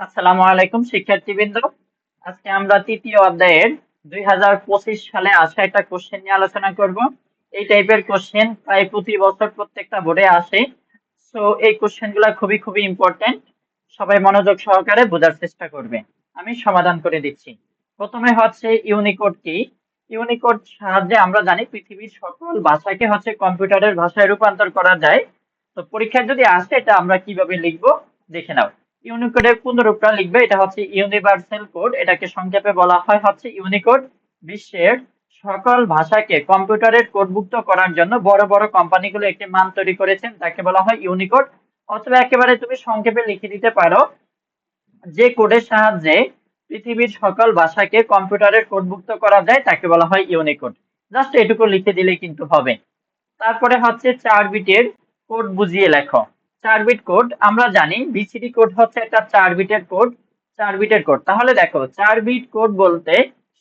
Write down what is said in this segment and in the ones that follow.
আসসালামু আলাইকুম, শিক্ষার্থীবৃন্দ। আজকে আমরা তৃতীয় অধ্যায়ের দুই হাজার পঁচিশ সালে আসা একটা কোশ্চেন নিয়ে আলোচনা করব। এই টাইপের কোশ্চেন প্রায় প্রতি বছর প্রত্যেকটা বোর্ডে আসে। সো এই কোশ্চেনগুলা খুবই খুবই ইম্পর্টেন্ট সবাই মনোযোগ সহকারে বোঝার চেষ্টা করবে। আমি সমাধান করে দিচ্ছি। প্রথমে হচ্ছে ইউনিকোড কি? ইউনিকোড সাহায্যে আমরা জানি পৃথিবীর সকল ভাষাকে হচ্ছে কম্পিউটারের ভাষায় রূপান্তর করা যায়। তো পরীক্ষায় যদি আসে, এটা আমরা কীভাবে লিখব? দেখে নাও। ইউনিকোডের পুনরূপটা লিখবে, এটা হচ্ছে ইউনিভার্সাল কোড এটাকে সংক্ষেপে বলা হয় হচ্ছে ইউনিকোড বিশ্বের সকল ভাষাকে কম্পিউটারের কোডভুক্ত করার জন্য বড় বড় কোম্পানিগুলো একটি মান তৈরি করেছেন তাকে বলা হয় ইউনিকোড অথবা একেবারে তুমি সংক্ষেপে লিখে দিতে পারো, যে কোডের সাহায্যে পৃথিবীর সকল ভাষাকে কম্পিউটারের কোডভুক্ত করা যায়, তাকে বলা হয় ইউনিকোড জাস্ট এটুকু লিখে দিলে কিন্তু হবে। তারপরে হচ্ছে চার বিটের কোড বুঝিয়ে লেখো। চার বিট কোড, আমরা জানি বিসিডি কোড হচ্ছে একটা চার বিটের কোড চার বিটের কোড। তাহলে দেখো চার বিট কোড বলতে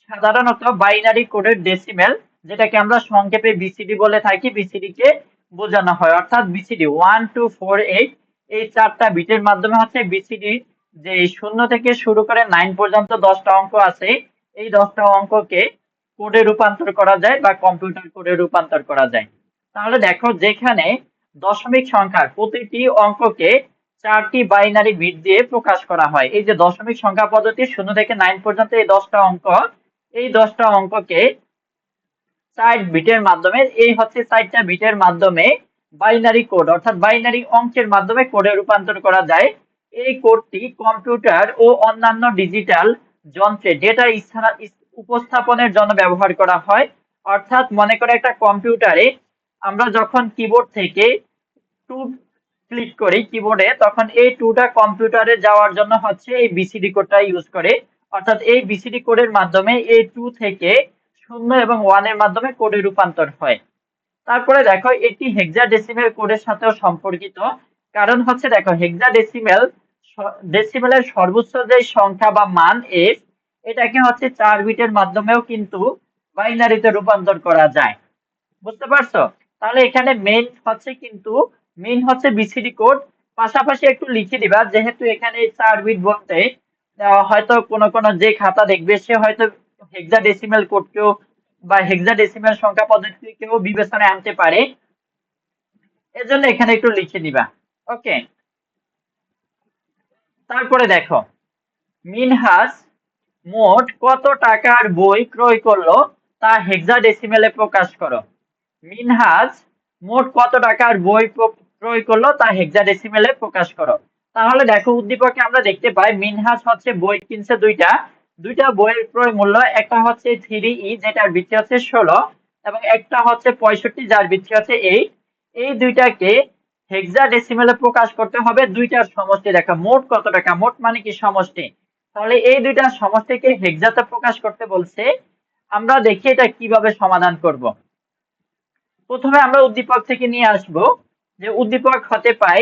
সাধারণত বাইনারি কোডের ডেসিমেল যেটাকে আমরা সংক্ষেপে বিসিডি বলে থাকি বিসিডি কে বোঝানো হয়। অর্থাৎ BCD one two four eight এই চারটা বিটের মাধ্যমে হচ্ছে বিসিডি যে শূন্য থেকে শুরু করে নাইন পর্যন্ত দশটা অঙ্ক আছে, এই দশটা অঙ্ককে কোডে রূপান্তর করা যায় বা কম্পিউটার কোডে রূপান্তর করা যায়। তাহলে দেখো, যেখানে দশমিক সংখ্যার প্রতিটি অঙ্ককে চারটি বাইনারি বিট দিয়ে প্রকাশ করা হয়। এই যে দশমিক সংখ্যা পদ্ধতি, শূন্য থেকে নাইন পর্যন্ত এই দশটা অঙ্ক, এই দশটা অঙ্ককে চার বিটের মাধ্যমে, এই হচ্ছে চারটা বিটের মাধ্যমে বাইনারি কোড অর্থাৎ বাইনারি অঙ্কের মাধ্যমে কোডে রূপান্তর করা যায়। এই কোডটি কম্পিউটার ও অন্যান্য ডিজিটাল যন্ত্রে ডেটা উপস্থাপনের জন্য ব্যবহার করা হয়। অর্থাৎ মনে করে একটা কম্পিউটারে আমরা যখন কিবোর্ড থেকে টু ক্লিক করি কিবোর্ডে তখন এই টুটা কম্পিউটারে যাওয়ার জন্য হচ্ছে এই বিসিডি কোডটা ইউজ করে। অর্থাৎ এই বিসিডি কোডের মাধ্যমে এই টু থেকে শূন্য এবং ওয়ানের মাধ্যমে কোডে রূপান্তর হয়। তারপরে দেখো, এটি হেক্সা ডেসিমেল কোডের সাথেও সম্পর্কিত। কারণ হচ্ছে দেখো হেক্সাডেসিমেল ডেসিমেলের সর্বোচ্চ যে সংখ্যা বা মান এফ এটাকে হচ্ছে চার বিটের মাধ্যমেও কিন্তু বাইনারিতে রূপান্তর করা যায়। বুঝতে পারছ? তাহলে এখানে মেন হচ্ছে কিন্তু মেন হচ্ছে বিসিডি কোড পাশাপাশি একটু লিখে দিবা, যেহেতু এখানে চার বিট বলতে হয়তো কোন কোন যে খাতা দেখবে, সে হয়তো হেক্সাডেসিমেল কোডকেও বা হেক্সাডেসিমেল সংখ্যা পদ্ধতিকেও বিবেচনায় আনতে পারে। এজন্য এখানে একটু লিখে দিবা, ওকে? তারপরে দেখো, মিনহাস মোট কত টাকার বই ক্রয় করল, তা হেক্সাডেসিমেলে প্রকাশ করো। মিনহাজ মোট কত টাকার বই ক্রয় করল তা হেক্সাডেসিমেলে প্রকাশ করো। তাহলে দেখো উদ্দীপকে আমরা দেখতে পাই, মিনহাজ হচ্ছে বই কিনছে দুইটা। দুইটা বইয়ের ক্রয় মূল্য, একটা হচ্ছে থ্রি ই যেটার ভিত্তি হচ্ছে ষোলো, এবং একটা হচ্ছে পঁয়ষট্টি, যার ভিত্তি হচ্ছে এইট এই দুইটাকে হেক্সাডেসিমেলে প্রকাশ করতে হবে দুইটার সমষ্টি দেখা। মোট কত টাকা? মোট মানে কি সমষ্টি? তাহলে এই দুইটার সমষ্টিকে হেক্সাতে প্রকাশ করতে বলছে। আমরা দেখি এটা কীভাবে সমাধান করব। প্রথমে আমরা উদ্দীপক থেকে নিয়ে আসব। যে উদ্দীপক হতে পাই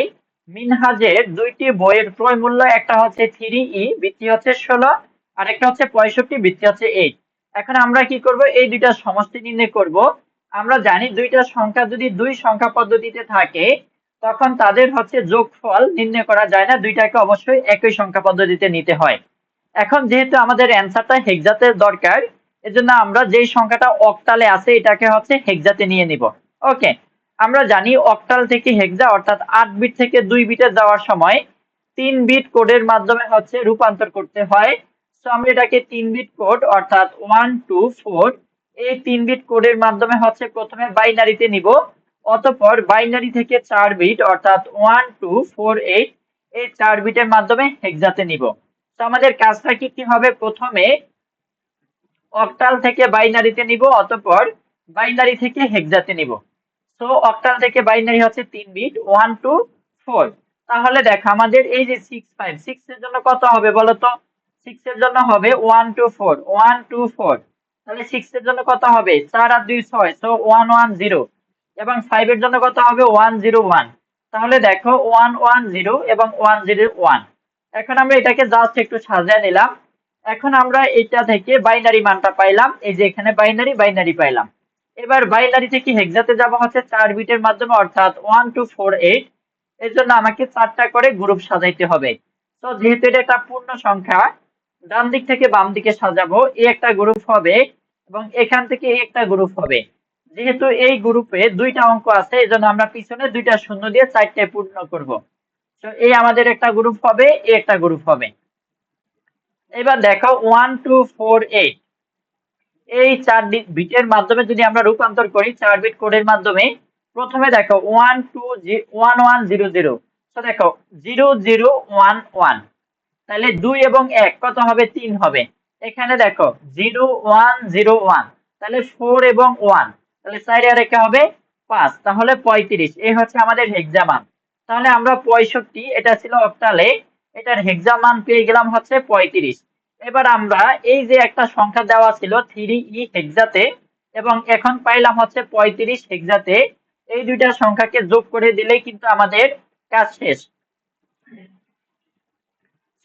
মিনহাজের দুইটি বইয়ের ক্রয় মূল্য, একটা হচ্ছে থ্রি ই, বৃত্তি হচ্ছে ষোলো, আর একটা হচ্ছে পঁয়ষট্টি, বৃত্তি হচ্ছে এইট এখন আমরা কি করব? এই দুইটা সমষ্টি নির্ণয় করব। আমরা জানি দুইটা সংখ্যা যদি দুই সংখ্যা পদ্ধতিতে থাকে, তখন তাদের হচ্ছে যোগফল নির্ণয় করা যায় না। দুইটাকে অবশ্যই একই সংখ্যা পদ্ধতিতে নিতে হয়। এখন যেহেতু আমাদের অ্যান্সারটা হেক্সাতে দরকার এজন্য আমরা যেই সংখ্যাটা অক্টালে আছে, এটাকে হচ্ছে হেক্সাতে নিয়ে নিব। ওকে, আমরা জানি অক্টাল থেকে হেক্সা, অর্থাৎ আট বিট থেকে দুই বিটে যাওয়ার সময় তিন বিট কোডের মাধ্যমে হচ্ছে রূপান্তর করতে হয়। সো আমরা এটাকে তিন বিট কোড, অর্থাৎ ওয়ান, টু, ফোর, এই তিন বিট কোডের মাধ্যমে হচ্ছে প্রথমে বাইনারিতে নিব। অতঃপর বাইনারি থেকে চার বিট, অর্থাৎ ওয়ান, টু, ফোর, এইট, এই চার বিটের মাধ্যমে হেক্সাতে নিব। তো আমাদের কাজটা কি কি হবে? প্রথমে অক্টাল থেকে বাইনারিতে নিব, অতঃপর বাইনারি থেকে হেক্সাতে নিব। সো অক্টাল থেকে বাইনারি হচ্ছে তিন বিট ওয়ান টু ফোর তাহলে দেখো, আমাদের এই যে সিক্স ফাইভ সিক্স এর জন্য কত হবে বলতো সিক্স এর জন্য হবে one two four one two four তাহলে সিক্স এর জন্য কত হবে? চার আর দুই, ছয়। সো ওয়ান ওয়ান জিরো এবং ফাইভ এর জন্য কত হবে? ওয়ান জিরো ওয়ান তাহলে দেখো ওয়ান ওয়ান জিরো এবং ওয়ান জিরো ওয়ান এখন আমরা এটাকে জাস্ট একটু সাজিয়ে নিলাম। এখন আমরা এটা থেকে বাইনারি মানটা পাইলাম, এই যে এখানে বাইনারি বাইনারি পাইলাম। এবার বাইনারি থেকে হেক্সাতে যাব হচ্ছে চার বিটের মাধ্যমে, অর্থাৎ ওয়ান টু ফোর এইট এর জন্য আমাকে চারটা করে গ্রুপ সাজাইতে হবে। তো যেহেতু এটা একটা পূর্ণ সংখ্যা, ডান দিক থেকে বাম দিকে সাজাবো, এই একটা গ্রুপ হবে এবং এখান থেকে এই একটা গ্রুপ হবে। যেহেতু এই গ্রুপে দুইটা অঙ্ক আছে, এই জন্য আমরা পিছনে দুইটা শূন্য দিয়ে চারটায় পূর্ণ করব। তো এই আমাদের একটা গ্রুপ হবে, এই একটা গ্রুপ হবে। এবার দেখো ওয়ান টু ফোর এইট এই চার বিটের মাধ্যমে যদি আমরা রূপান্তর করি, চার বিট কোডের মাধ্যমে, প্রথমে দেখো one two one one zero zero তো দেখো জিরো জিরো ওয়ান ওয়ান তাহলে দুই এবং এক, কত হবে? তিন হবে। এখানে দেখো জিরো ওয়ান জিরো ওয়ান তাহলে ফোর এবং ওয়ান তাহলে সাইডে রেখে হবে পাঁচ। তাহলে পঁয়ত্রিশ। এই হচ্ছে আমাদের হেক্সামান তাহলে আমরা পঁয়ষট্টি, এটা ছিল অক্টালে। এটার হেক্সামান পেয়ে গেলাম হচ্ছে পঁয়ত্রিশ। এবার আমরা এই যে একটা সংখ্যা দেওয়া ছিল থ্রি ই হেক্সাতে এবং এখন পাইলাম হচ্ছে পঁয়ত্রিশ হেক্সাতে এই দুইটা সংখ্যাকে যোগ করে দিলেই কিন্তু আমাদের কাজ শেষ।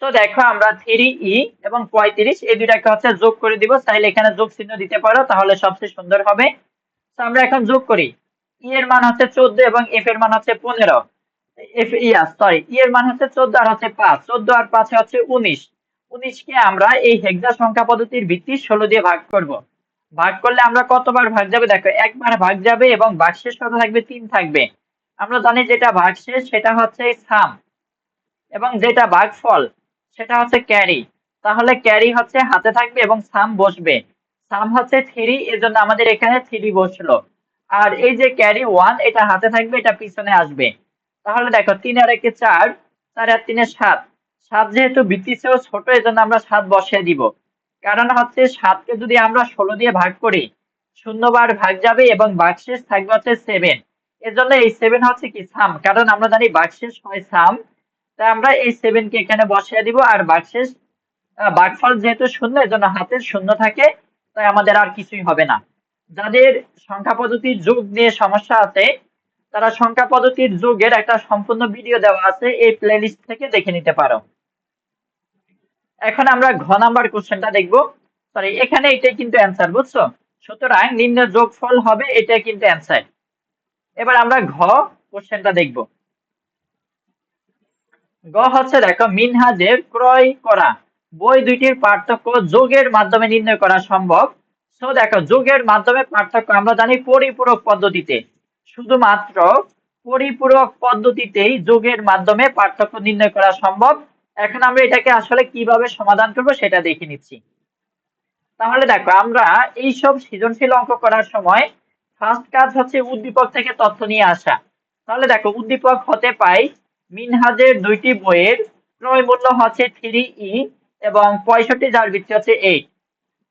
তো দেখো আমরা থ্রি ই এবং পঁয়ত্রিশ, এই দুইটাকে হচ্ছে যোগ করে দিব। চাইলে এখানে যোগ চিহ্ন দিতে পারো, তাহলে সবচেয়ে সুন্দর হবে। তো আমরা এখন যোগ করি। ই এর মান হচ্ছে চোদ্দ এবং এফ এর মান হচ্ছে পনেরো। ইয়া সরি ই এর মান হচ্ছে চোদ্দ আর হচ্ছে পাঁচ। চোদ্দ আর পাঁচে হচ্ছে উনিশ। আমরা এই হেক্সা সংখ্যা পদ্ধতির ভিত্তি ষোলো দিয়ে ভাগ করব। ভাগ করলে আমরা কতবার ভাগ যাবে? দেখো, একবার ভাগ যাবে এবং ভাগশেষ কত থাকবে? তিন থাকবে। আমরা জানি যেটা ভাগশেষ, সেটা হচ্ছে সাম এবং যেটা সেটা হচ্ছে ক্যারি তাহলে ক্যারি হচ্ছে হাতে থাকবে এবং সাম বসবে। সাম হচ্ছে থ্রি এর জন্য আমাদের এখানে থ্রি বসল। আর এই যে ক্যারি ওয়ান এটা হাতে থাকবে, এটা পিছনে আসবে। তাহলে দেখো তিন আর একে চার চার আর তিনে সাত। সাত যেহেতু বৃত্তি চেয়েও ছোট এই জন্য আমরা সাত বসিয়ে দিব। কারণ হচ্ছে সাতকে যদি আমরা ষোলো দিয়ে ভাগ করি শূন্যবার ভাগ যাবে এবং বাকশেষ থাকবে হচ্ছে সেভেন এর জন্য এই সেভেন হচ্ছে কি? সাম কারণ আমরা জানি বাকশেষ হয় সাম তাই আমরা এই সেভেন কে এখানে বসিয়ে দিব আর বাকশেষ বাকফল যেহেতু শূন্য এর জন্য হাতের শূন্য থাকে, তাই আমাদের আর কিছুই হবে না। যাদের সংখ্যা পদ্ধতির যোগ নিয়ে সমস্যা আছে তারা সংখ্যা পদ্ধতির যুগের একটা সম্পূর্ণ ভিডিও দেওয়া আছে, এই প্লেলিস্ট থেকে দেখে নিতে পারো। এখন আমরা ঘ নাম্বার কোশ্চেনটা দেখব। সরি এখানে এটাই কিন্তু অ্যান্সার বুঝছ? সুতরাং নিম্ন যোগফল হবে এটাই কিন্তু অ্যান্সার এবার আমরা ঘ কোশ্চেনটা দেখব। গ হচ্ছে দেখো, মিনহাজের ক্রয় করা। বই দুইটির পার্থক্য যোগের মাধ্যমে নির্ণয় করা সম্ভব। সো দেখো, যোগের মাধ্যমে পার্থক্য আমরা জানি পরিপূরক পদ্ধতিতে। শুধুমাত্র পরিপূরক পদ্ধতিতেই যোগের মাধ্যমে পার্থক্য নির্ণয় করা সম্ভব। এখন আমরা এটাকে আসলে কীভাবে সমাধান করব সেটা দেখে নিচ্ছি। তাহলে দেখো, আমরা এই সব সৃজনশীল অঙ্ক করার সময় ফার্স্ট কাজ হচ্ছে উদ্দীপক থেকে তথ্য নিয়ে আসা। তাহলে দেখো, উদ্দীপক হতে পাই মিনহাজের দুইটি বইয়ের, ক্রয় মূল্য হচ্ছে থ্রি ই এবং পঁয়ষট্টি যার ভিত্তি হচ্ছে এইট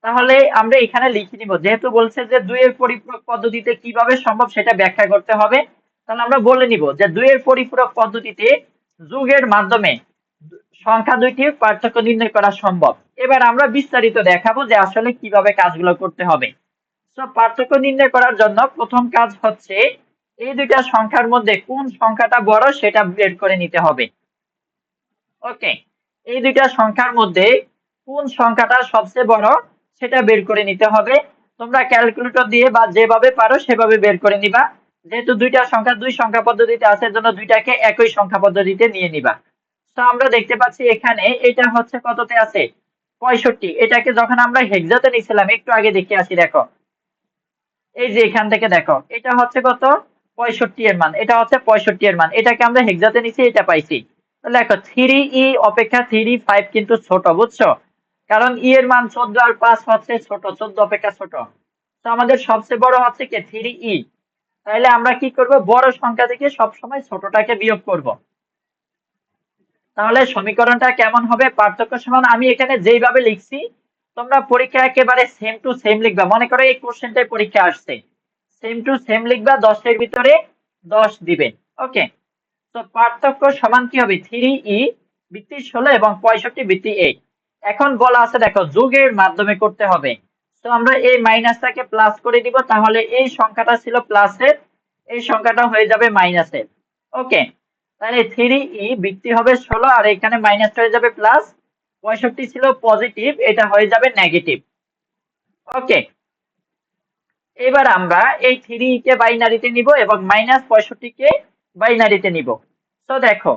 তাহলে আমরা এখানে লিখে নিব। যেহেতু বলছে যে দুইয়ের পরিপূরক পদ্ধতিতে কীভাবে সম্ভব সেটা ব্যাখ্যা করতে হবে, তাহলে আমরা বলে নিব যে দুইয়ের পরিপূরক পদ্ধতিতে যুগের মাধ্যমে সংখ্যা দুইটির পার্থক্য নির্ণয় করা সম্ভব। এবার আমরা বিস্তারিত দেখাবো যে আসলে কীভাবে কাজগুলো করতে হবে। তো পার্থক্য নির্ণয় করার জন্য প্রথম কাজ হচ্ছে এই দুইটা সংখ্যার মধ্যে কোন সংখ্যাটা বড় সেটা বের করে নিতে হবে। ওকে এই দুইটা সংখ্যার মধ্যে কোন সংখ্যাটা সবচেয়ে বড় সেটা বের করে নিতে হবে। তোমরা ক্যালকুলেটর দিয়ে বা যেভাবে পারো সেভাবে বের করে নিবা। যেহেতু দুইটা সংখ্যা, দুই সংখ্যা পদ্ধতিতে আছে জন্য দুইটাকে একই সংখ্যা পদ্ধতিতে নিয়ে নিবা। তো আমরা দেখতে পাচ্ছি এখানে এটা হচ্ছে কততে আছে? পঁয়ষট্টি। এটাকে যখন আমরা হেক্সাতে নিছিলাম, একটু আগে দেখে আসি, দেখো। এই যে এখান থেকে দেখো, এটা হচ্ছে কত? পঁয়ষট্টি এর মান। এটা হচ্ছে পঁয়ষট্টি এর মান। এটাকে আমরা হেক্সাতে নিছি, এটা পাইছি। দেখো থ্রি ই অপেক্ষা থ্রি ফাইভ কিন্তু ছোট, বুঝছ? কারণ ই এর মান চোদ্দ আর পাঁচ হচ্ছে ছোট, চোদ্দ অপেক্ষা ছোট। তো আমাদের সবচেয়ে বড় হচ্ছে কি? থ্রি ই তাহলে আমরা কি করব? বড় সংখ্যা থেকে সবসময় ছোটটাকে বিয়োগ করব। তাহলে সমীকরণটা কেমন হবে? পার্থক্য সমান। আমি এখানে যেইভাবে লিখছি, তোমরা পরীক্ষা একেবারে সেম টু সেম লিখবা। মনে করো এই কোশ্চেনটাই পরীক্ষা আসছে। সেম টু সেম লিখবা, দশের ভিতরে দশ দিবে। ওকে। তো পার্থক্য সমান কি হবে? থ্রি ই বৃত্তি ষোলো এবং পঁয়ষট্টি বৃত্তি এইট এখন বলা আছে, দেখো, যোগের মাধ্যমে করতে হবে। তো আমরা এই মাইনাসটাকে প্লাস করে দিব, তাহলে এই সংখ্যাটা ছিল প্লাসের, এই সংখ্যাটা হয়ে যাবে মাইনাসের। ওকে, তাহলে থ্রি ই বৃত্তি হবে ষোলো, আর এখানে মাইনাস হয়ে যাবে প্লাস পঁয়ষট্টি ছিল পজিটিভ এটা হয়ে যাবে নেগেটিভ ওকে, এবার আমরা এই থ্রি কে বাইনারিতে নিব এবং মাইনাস পঁয়ষট্টি কে বাইনারিতে নিব। তো দেখো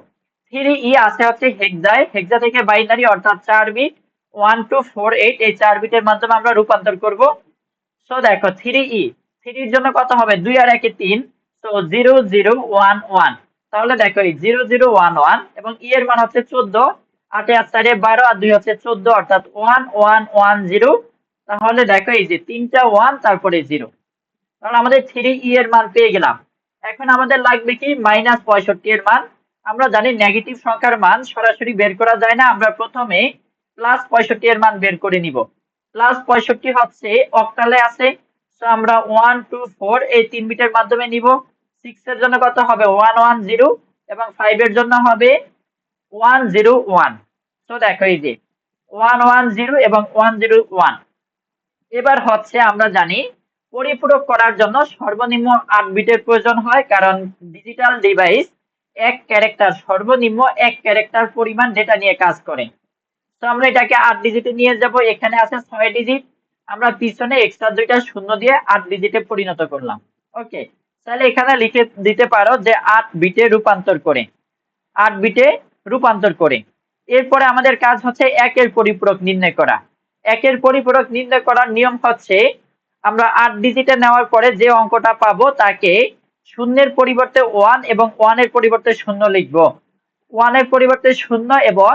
থ্রি ই আছে হচ্ছে হেক্সায় হেক্সা থেকে বাইনারি অর্থাৎ চার bit one two four eight এই চার বিটের মাধ্যমে আমরা রূপান্তর করব। সো দেখো থ্রি ই থ্রির জন্য কত হবে? দুই আর একে তিন তো জিরো জিরো ওয়ান ওয়ান তাহলে দেখো, এই জিরো জিরো ওয়ান ওয়ান এবং ই এর মান হচ্ছে চোদ্দ, আটে আর চারে বারো, আর দুই হচ্ছে চোদ্দ, অর্থাৎ ওয়ান ওয়ান ওয়ান জিরো তাহলে দেখো, এই যে তিনটা ওয়ান তারপরে জিরো তাহলে আমাদের থ্রি ই এর মান পেয়ে গেলাম। এখন আমাদের লাগবে কি? মাইনাস পঁয়ষট্টি এর মান। আমরা জানি নেগেটিভ সংখ্যার মান সরাসরি বের করা যায় না। আমরা প্রথমে প্লাস পঁয়ষট্টি এর মান বের করে নিব। প্লাস পঁয়ষট্টি হচ্ছে অক্টালে আছে তো আমরা ওয়ান টু ফোর এই তিন বিটের মাধ্যমে নিব। সিক্স এর জন্য কত হবে? ওয়ান ওয়ান জিরো এবং ফাইভ এর জন্য হবে ওয়ান জিরো ওয়ান তো দেখো এই যে ওয়ান ওয়ান জিরো এবং ওয়ান জিরো ওয়ান এবার হচ্ছে আমরা জানি পরিপূরক করার জন্য সর্বনিম্ন আট বিটের প্রয়োজন হয়, কারণ ডিজিটাল ডিভাইস এক ক্যারেক্টার সর্বনিম্ন এক ক্যারেক্টার পরিমাণ ডেটা নিয়ে কাজ করে। তো আমরা এটাকে আট ডিজিটে নিয়ে যাব। এখানে আছে ছয় ডিজিট আমরা পিছনে এক্সট্রা দুইটা শূন্য দিয়ে আট ডিজিটে পরিণত করলাম। ওকে, তাহলে এখানে লিখে দিতে পারো যে আট বিটে রূপান্তর করে। আট বিটে রূপান্তর করে। এরপরে আমাদের কাজ হচ্ছে একের পরিপূরক নির্ণয় করা। একের পরিপূরক নির্ণয় করার নিয়ম হচ্ছে, আমরা আট ডিজিটে নেওয়ার পরে যে অঙ্কটা পাবো তাকে শূন্যের পরিবর্তে ওয়ান এবং ওয়ানের পরিবর্তে শূন্য লিখব। ওয়ানের পরিবর্তে শূন্য এবং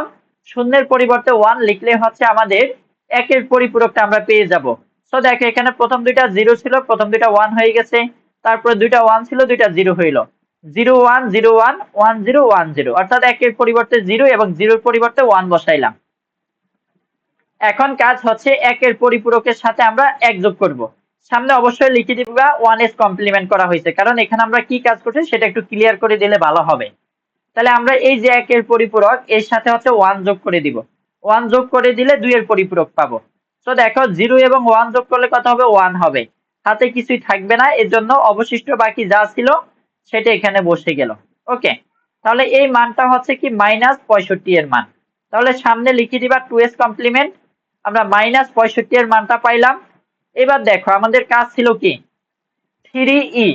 শূন্যের পরিবর্তে ওয়ান লিখলে হচ্ছে আমাদের একের পরিপূরকটা আমরা পেয়ে যাব। সো দেখো, এখানে প্রথম দুইটা জিরো ছিল, প্রথম দুইটা ওয়ান হয়ে গেছে, তারপরে দুইটা ওয়ান ছিল, দুইটা জিরো হইল। Zero one zero one one zero one zero অর্থাৎ একের পরিবর্তে জিরো এবং জিরোর পরিবর্তে ওয়ান বসাইলাম। এখন কাজ হচ্ছে একের পরিপূরকের সাথে আমরা এক যোগ করব। সামনে অবশ্যই লিখে দিবা ওয়ান এস কমপ্লিমেন্ট করা হয়েছে। কারণ এখানে আমরা কি কাজ করছি সেটা একটু ক্লিয়ার করে দিলে ভালো হবে। তাহলে আমরা এই যে একের পরিপূরক, এর সাথে হচ্ছে ওয়ান যোগ করে দিব। ওয়ান যোগ করে দিলে দুইয়ের পরিপূরক পাবো। তো দেখো জিরো এবং ওয়ান যোগ করলে কত হবে? ওয়ান হবে। হাতে কিছুই থাকবে না, এর জন্য অবশিষ্ট বাকি যা ছিল, সেটা এখানে বসে গেল। ওকে তাহলে এই মানটা হচ্ছে কি? মাইনাস পঁয়ষট্টি এর মান। তাহলে সামনে লিখে দিবা টু এস কমপ্লিমেন্ট আমরা মাইনাস পঁয়ষট্টি এর মানটা পাইলাম। এবার দেখো, আমাদের কাজ ছিল কি? থ্রি ই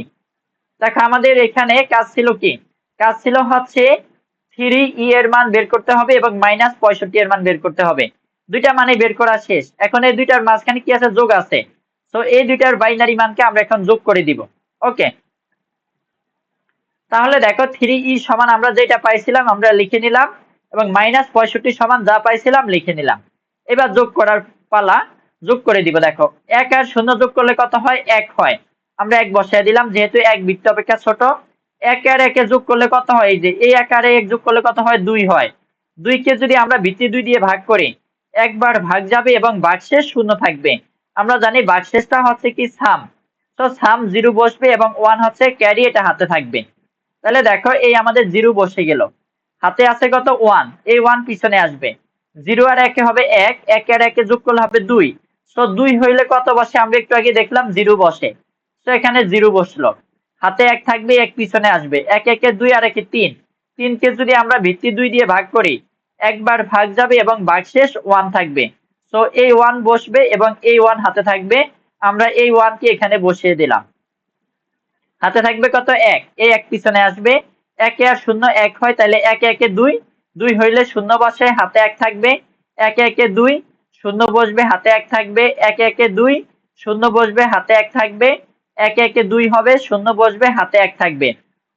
দেখো, আমাদের এখানে কাজ ছিল কি? কাজ ছিল হচ্ছে থ্রি ই এর মান বের করতে হবে এবং মাইনাস পঁয়ষট্টি এর মান বের করতে হবে। দুইটা মানে বের করা শেষ। এখন এই দুইটার মাঝখানে কি আছে? যোগ আছে। তো এই দুইটার বাইনারি মানকে আমরা এখন যোগ করে দিব। ওকে তাহলে দেখো থ্রি ই সমান আমরা যেটা পাইছিলাম, আমরা লিখে নিলাম এবং মাইনাস পঁয়ষট্টি সমান যা পাইছিলাম, লিখে নিলাম। এবার যোগ করার পালা যোগ করে দিব, দেখো। এক আর শূন্য যোগ করলে কত হয়? এক হয়। আমরা এক বসায় দিলাম, যেহেতু এক বৃত্ত অপেক্ষা ছোট। এক আর একে যোগ করলে কত হয়? এই যে, এই এক আর এক যোগ করলে কত হয়? দুই হয়। দুইকে যদি আমরা ভিত্তি দুই দিয়ে ভাগ করি, একবার ভাগ যাবে এবং বাকশেষ শূন্য থাকবে। আমরা জানি বাকশেষটা হচ্ছে কি সাম। তো সাম জিরো বসবে এবং ওয়ান হচ্ছে ক্যারি, এটা হাতে থাকবে। তাহলে দেখো, এই আমাদের জিরো বসে গেল। হাতে আছে কত? ওয়ান। এই ওয়ান পিছনে আসবে। জিরো আর একে হবে এক এক আর একে যোগ করলে হবে দুই। তো দুই হইলে কত বসে? আমরা একটু আগে দেখলাম জিরো বসে। তো এখানে জিরো বসল। হাতে এক থাকবে, এক পিছনে আসবে। এক, একে দুই, আর একে তিন। তিনকে যদি আমরা ভিত্তি দুই দিয়ে ভাগ করি, একবার ভাগ যাবে এবং ভাগশেষ ওয়ান থাকবে। তো এই ওয়ান বসবে এবং এই ওয়ান হাতে থাকবে। আমরা এই ওয়ানকে এখানে বসিয়ে দিলাম। হাতে থাকবে কত? এক। এই এক পিছনে আসবে। একে আর শূন্য এক হয়, তাহলে একে একে দুই। দুই হইলে শূন্য বসে, হাতে এক থাকবে। একে একে দুই। শূন্য বসবে, হাতে এক থাকবে। একে একে দুই। শূন্য বসবে, হাতে এক থাকবে। একে একে দুই হবে, শূন্য বসবে, হাতে এক থাকবে।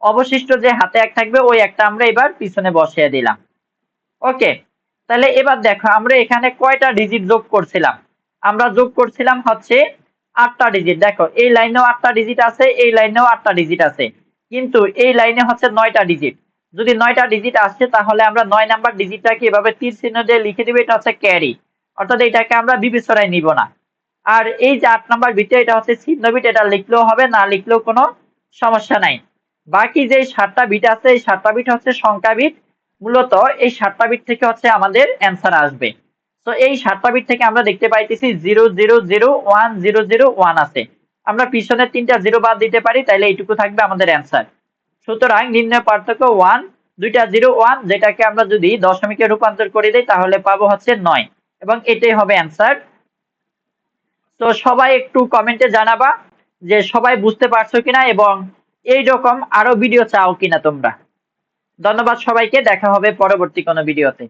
অবশিষ্ট যে হাতে এক থাকবে, ওই একটা আমরা এবার পিছনে বসিয়ে দিলাম। ওকে, তাহলে এবার দেখো, আমরা এখানে কয়টা ডিজিট যোগ করছিলাম? আমরা যোগ করছিলাম হচ্ছে আটটা ডিজিট দেখো, এই লাইনেও আটটা ডিজিট আছে, এই লাইনেও আটটা ডিজিট আছে। কিন্তু এই লাইনে হচ্ছে নয়টা ডিজিট যদি নয়টা ডিজিট আসছে তাহলে আমরা নয় নাম্বার ডিজিটটাকে এভাবে তীর চিহ্ন দিয়ে লিখে দিব, এটা হচ্ছে ক্যারি অর্থাৎ এটাকে আমরা বিবেচনায় নিব না। আর এই যে আট নাম্বার বিটে এটা হচ্ছে চিহ্ন বিট এটা লিখলেও হবে, না লিখলেও কোনো সমস্যা নাই। বাকি যে সাতটা বিট আছে, এই সাতটা বিট হচ্ছে সংখ্যা বিট মূলত এই সাতটা বিট থেকে হচ্ছে আমাদের অ্যান্সার আসবে। তো এই সাতটা বিট থেকে আমরা দেখতে পাইতেছি zero zero zero one zero zero one আছে। আমরা পিছনের তিনটা জিরো বাদ দিতে পারি, তাইলে এইটুকু থাকবে আমাদের অ্যান্সার সুতরাং নির্ণয় পার্থক্য ওয়ান দুইটা জিরো ওয়ান যেটাকে আমরা যদি দশমিকে রূপান্তর করে দিই, তাহলে পাবো হচ্ছে নয়। এবং এটাই হবে অ্যান্সার তো সবাই একটু কমেন্টে জানাবা যে সবাই বুঝতে পারছ কিনা এবং এই রকম আরও ভিডিও চাও কিনা তোমরা। ধন্যবাদ সবাইকে, দেখা হবে পরবর্তী কোনো ভিডিওতে